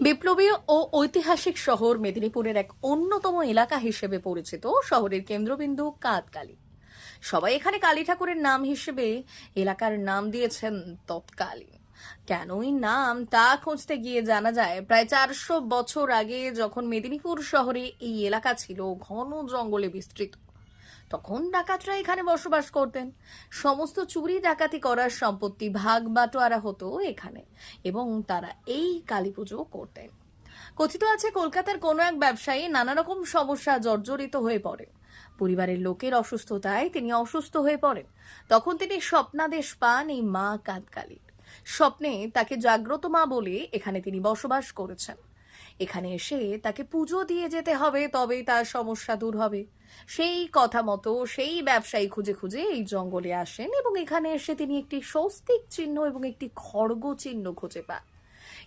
বিপ্লবী ও ঐতিহাসিক শহর মেদিনীপুরের এক অন্যতম এলাকা হিসেবে পরিচিত শহরের কেন্দ্রবিন্দু কাতকালী। সবাই এখানে কালী ঠাকুরের নাম হিসেবে এলাকার নাম দিয়েছেন তৎকালীন। কেনই নাম তা খুঁজতে গিয়ে জানা যায়, প্রায় চারশো বছর আগে যখন মেদিনীপুর শহরে এই এলাকা ছিল, ঘন জঙ্গলে বিস্তৃত। তখন ডাকাতরা এখানে বসবাস করতেন। সমস্ত চুরি ডাকাতি করার সম্পত্তি ভাগ বাটোয়ারা হতো এখানে, এবং তারা এই কালী পুজো করতেন। কথিত আছে, কলকাতার কোনো এক ব্যবসায়ী নানা রকম সমস্যা জর্জরিত হয়ে পড়ে। পরিবারের লোকের অসুস্থতায় তিনি অসুস্থ হয়ে পড়েন। তখন তিনি স্বপ্নাদেশ পান এই মা কাঁদকালীর। স্বপ্নে তাকে জাগ্রত মা বলে এখানে তিনি বসবাস করেছেন। এখানে এসে তাকে পুজো দিয়ে যেতে হবে, তবেই তার সমস্যা দূর হবে। সেই কথা মতো সেই ব্যবসায়ী খুঁজে খুঁজে এই জঙ্গলে আসেন এবং এখানে এসে তিনি একটি স্বস্তিক চিহ্ন এবং একটি খড়গ চিহ্ন খুঁজে পান।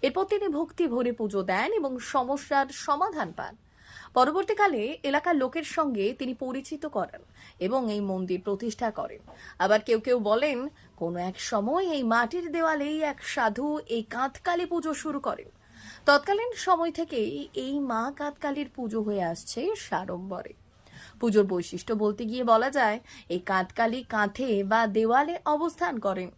এরপর তিনি ভক্তি ভরে পুজো দেন এবং সমস্যার সমাধান পান। পরবর্তীকালে এলাকার লোকের সঙ্গে তিনি পরিচিত করেন এবং এই মন্দির প্রতিষ্ঠা করেন। আবার কেউ কেউ বলেন, কোনো এক সময় এই মাটির দেওয়ালেই এক সাধু এই কাঁধকালী পুজো শুরু করেন। তৎকালীন সময় থেকেই এই মা কাঁধকালীর পুজো হয়ে আসছে সাড়ম্বরে। পুজোর বৈশিষ্ট্য বলতে গিয়ে বলা যায়, এই কাঁধকালী কাঁথে বা দেওয়ালে অবস্থান করেন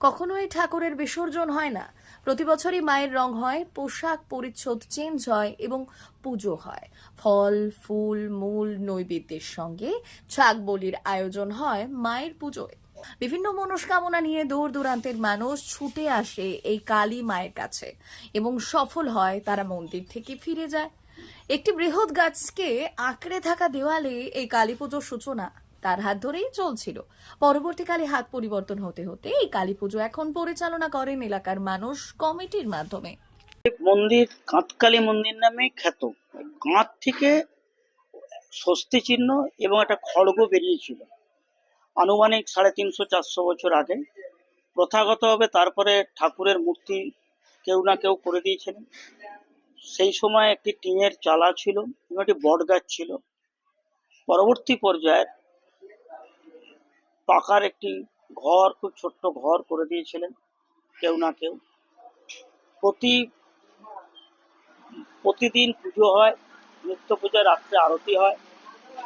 কখনো এই ঠাকুরের বিসর্জন হয় না। প্রতি বছরই মায়ের রং হয়, পোশাক পরিচ্ছদ চেঞ্জ হয় এবং পুজো হয়। ফল, ফুল, মূল নৈবেদ্যের সঙ্গে ছাগ বলির আয়োজন হয় মায়ের পুজোয়। বিভিন্ন মনস্কামনা নিয়ে দূর দূরান্তের মানুষ ছুটে আসে এই কালী মায়ের কাছে এবং সফল হয় তারা মন্দির থেকে ফিরে যায়। একটি বৃহৎ গাছকে আঁকড়ে থাকা দেওয়ালে এই কালী পুজোর সূচনা তার হাত ধরেই চলছিল। পরবর্তীকালে হাত পরিবর্তন হতে হতে এই কালী পুজো এখন পরিচালনা করেন এলাকার মানুষ কমিটির মাধ্যমে। মন্দির কাঁতকালী মন্দির নামে খ্যাত। কাঁত থেকে স্বস্তি চিহ্ন এবং একটা খড়গ বেরিয়েছিল। আনুমানিক সাড়ে তিনশো চারশো বছর আগে। প্রথাগতভাবে তারপরে ঠাকুরের মূর্তি কেউ না কেউ করে দিয়েছিলেন সেই সময় একটি টিনের চালা ছিল এবং একটি বট গাছ ছিল। পরবর্তী পর্যায়ে পাকার একটি ঘর, খুব ছোট্ট ঘর করে দিয়েছিলেন, কেউ না কেউ। প্রতি, প্রতিদিন পুজো হয়, নিত্য পূজা রাত্রে আরতি হয়।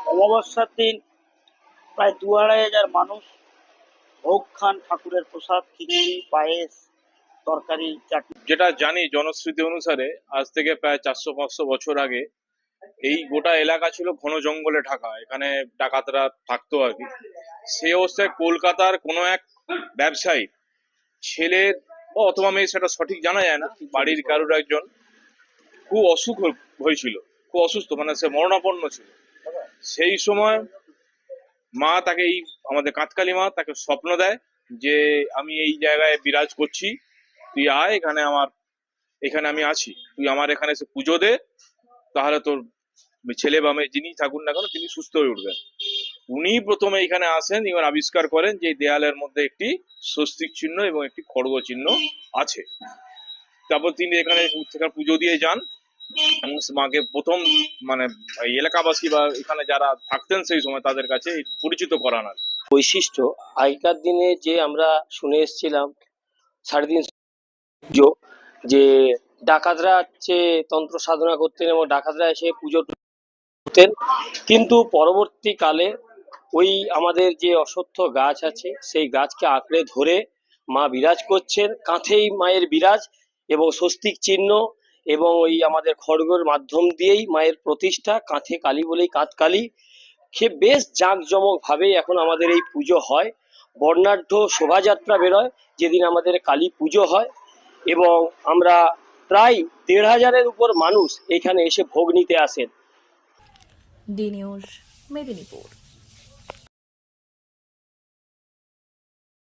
অমাবস্যার দিন প্রায় দু আড়াই হাজার মানুষ ভোগ খান ঠাকুরের প্রসাদ, খিচুড়ি, পায়েস, তরকারি, চাটনি। যেটা জানি জনশ্রুতি অনুসারে আজ থেকে প্রায় চারশো পাঁচশো বছর আগে এই গোটা এলাকা ছিল ঘন জঙ্গলে ঢাকা। এখানে ডাকাতরা থাকতো আর কি। সে অবস্থায় কলকাতার কোনো এক ব্যবসায়ী, ছেলের অথবা মেয়ে সেটা সঠিক জানা যায় না, বাড়ির কারোর একজন, খুব অসুখ হয়ে- হয়েছিল, খুব অসুস্থ মানে সে মরণাপন্ন ছিল। সেই সময় মা তাকে এই আমাদের কাঁতকালী মা তাকে স্বপ্ন দেয় যে আমি এই জায়গায় বিরাজ করছি, তুই আয়, এখানে আমার, এখানে আমি আছি। তুই আমার এখানে এসে পুজো দে, তাহলে তোর ছেলে বা মেয়ে যিনি থাকুন না কেন, তিনি সুস্থ হয়ে উঠবেন। উনি প্রথমে এখানে আসেন এবং আবিষ্কার করেন যে দেয়ালের মধ্যে একটি স্বস্তিক চিহ্ন এবং একটি খড়গ চিহ্ন আছে। তারপর তিনি এখানে পুজো দিয়ে যান। এবং মাকে প্রথম মানে এলাকাবাসী বা এখানে যারা থাকতেন সেই সময় তাদের কাছে পরিচিত করান আর বৈশিষ্ট্য, আগেকার দিনে যে আমরা শুনে এসেছিলাম সাড়ে পুজো যে ডাকাতরা হচ্ছে তন্ত্র সাধনা করতেন এবং ডাকাতরা এসে পুজো করতেন, কিন্তু পরবর্তীকালে ওই আমাদের যে অশ্বত্থ গাছ আছে, সেই গাছকে আঁকড়ে ধরে মা বিরাজ করছেন, কাঁথেই মায়ের বিরাজ এবং স্বস্তিক চিহ্ন এবং ওই আমাদের খড়গের মাধ্যম দিয়েই মায়ের প্রতিষ্ঠা, কাঁথে কালী বলেই কাঁথ কালী। সে বেশ জাঁকজমক ভাবে এখন আমাদের এই পুজো হয়। বর্ণাঢ্য শোভাযাত্রা বেরোয়, যেদিন আমাদের কালী পুজো হয় এবং আমরা প্রায় দেড় হাজারের উপর মানুষ এখানে এসে ভোগ নিতে আসেন। মেদিনীপুর।